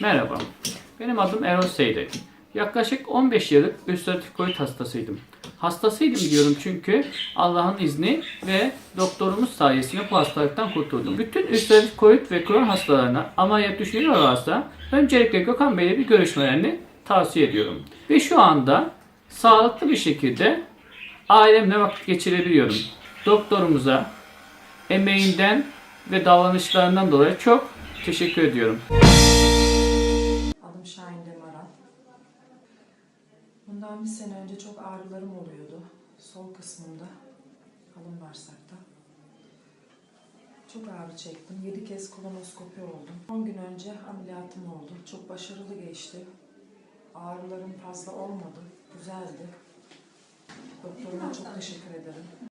Merhaba, benim adım Erol Seyrek. Yaklaşık 15 yıllık ülseratif kolit hastasıydım. Hastasıydım diyorum çünkü Allah'ın izni ve doktorumuz sayesinde bu hastalıktan kurtuldum. Bütün ülseratif kolit ve kron hastalarına ameliyat düşünüyorlarsa öncelikle Gökhan Bey'le bir görüşmelerini tavsiye ediyorum. Ve şu anda sağlıklı bir şekilde ailemle vakit geçirebiliyorum. Doktorumuza emeğinden ve davranışlarından dolayı çok teşekkür ediyorum. Şahin Demaran. Bundan bir sene önce çok ağrılarım oluyordu. Sol kısmımda, kalın bağırsakta. Çok ağrı çektim. 7 kez kolonoskopi oldum. 10 gün önce ameliyatım oldu. Çok başarılı geçti. Ağrılarım fazla olmadı. Güzeldi. Doktoruma çok teşekkür ederim.